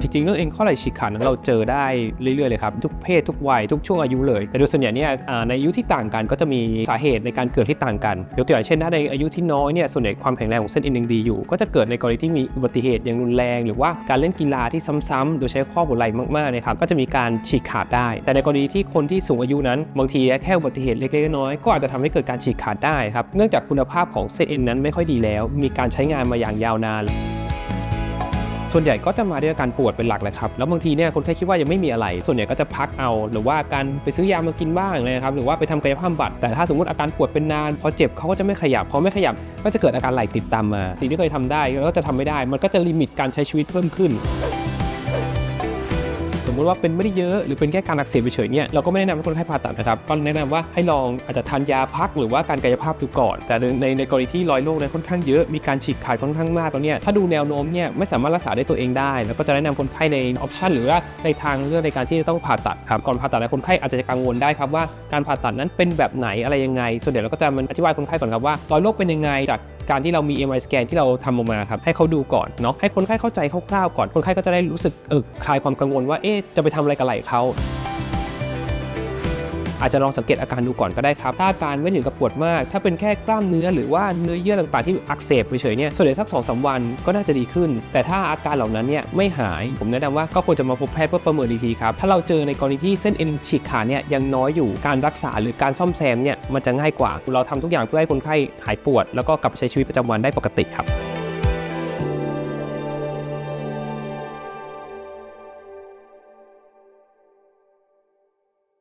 จริงๆเรื่องเอ็นข้อไหล่ฉีกขาดนั้นเราเจอได้เรื่อยๆเลยครับทุกเพศทุกวัยทุกช่วงอายุเลย แต่โดยส่วนใหญ่เนี่ยในอายุที่ต่างกันก็จะมีสาเหตุในการเกิดที่ต่างกันยกตัวอย่างเช่นถ้าในอายุที่น้อยเนี่ยส่วนใหญ่ความแข็งแรงของเส้นเอ็นยังดีอยู่ ก็จะเกิดในกรณีที่มีอุบัติเหตุอย่างรุนแรง หรือว่าการเล่นกีฬาที่ซ้ำๆโดยใช้ข้อหัวไหล่มากๆนะครับก็จะมีการฉีกขาดได้ แต่ในกรณีที่คนที่สูงอายุนั้น บางทีแค่อุบัติเหตุเล็กๆน้อยๆก็อาจจะทำให้เกิดการฉีกขาดได้ครับเนื่องจากคุณภาพของเส้นเอ็นนั้นไม่ค่อยดีแล้ว มีการใช้งานมาอย่างยาวนาน ส่วนใหญ่ก็จะมาด้วยอาการปวดเป็นหลักแหละครับ แล้วบางทีเนี่ยคนไข้คิดว่ายังไม่มีอะไร ส่วนใหญ่ก็จะพักเอา หรือว่าการไปซื้อยามากินบ้างเลยนะครับ หรือว่าไปทำกายภาพบำบัด แต่ถ้าสมมติอาการปวดเป็นนาน พอเจ็บเขาก็จะไม่ขยับ พอไม่ขยับก็จะเกิดอาการไหลติดตามมา สิ่งที่เคยทำได้ก็จะทำไม่ได้ มันก็จะลิมิตการใช้ชีวิตเพิ่มขึ้น สมมุติว่าเป็นไม่ได้เยอะหรือเป็นแค่การอักเสบเฉยๆเนี่ยเราก็ไม่แนะนำให้คนไข้ผ่าตัดนะครับก็แนะนำว่าให้ลองอาจจะทานยาพักหรือว่าการกายภาพดูก่อน แต่ในในกรณีที่รอยโรคเนี่ยค่อนข้างเยอะมีการฉีกขาดค่อนข้างมากแล้วเนี่ยถ้าดูแนวโน้มเนี่ยไม่สามารถรักษาได้ตัวเองได้ แล้วก็จะแนะนำคนไข้ในออปชันหรือว่าในทางเลือกในการที่จะต้องผ่าตัดครับก่อนผ่าตัดแล้วคนไข้อาจจะกังวลได้ครับว่าการผ่าตัดนั้นเป็นแบบไหนอะไรยังไง ส่วนเดี๋ยวเราก็จะมันอธิบายคนไข้ก่อนครับว่ารอยโรคเป็นยังไงจาก การที่เรามี MRI สแกนที่เราทำออกมาครับให้เขาดูก่อนเนาะให้คนไข้เข้าใจคร่าวๆก่อนคนไข้ก็จะได้รู้สึกเออคลายความกังวลว่าเอ๊ะจะไปทำอะไรกับไหล่เขา อาจจะลองสังเกตอาการดูก่อนก็ได้ครับ ถ้าอาการไม่ถึงกับปวดมาก ถ้าเป็นแค่กล้ามเนื้อหรือว่าเนื้อเยื่อต่างๆที่อักเสบเฉยๆเนี่ยส่วนใหญ่สัก2อสวันก็น่าจะดีขึ้น แต่ถ้าอาการเหล่านั้นเนี่ยไม่หาย ผมแนะนำว่าก็ควรจะมาพบแพทย์เพื่อประเมินอีกทีครับ ถ้าเราเจอในกรณีที่เส้นเอ็นฉีกขาดเนี่ยยังน้อยอยู่ การรักษาหรือการซ่อมแซมเนี่ยมันจะง่ายกว่า เราทำทุกอย่างเพื่อให้คนไข้หายปวด แล้วก็กลับใช้ชีวิตประจำวันได้ปกติครับ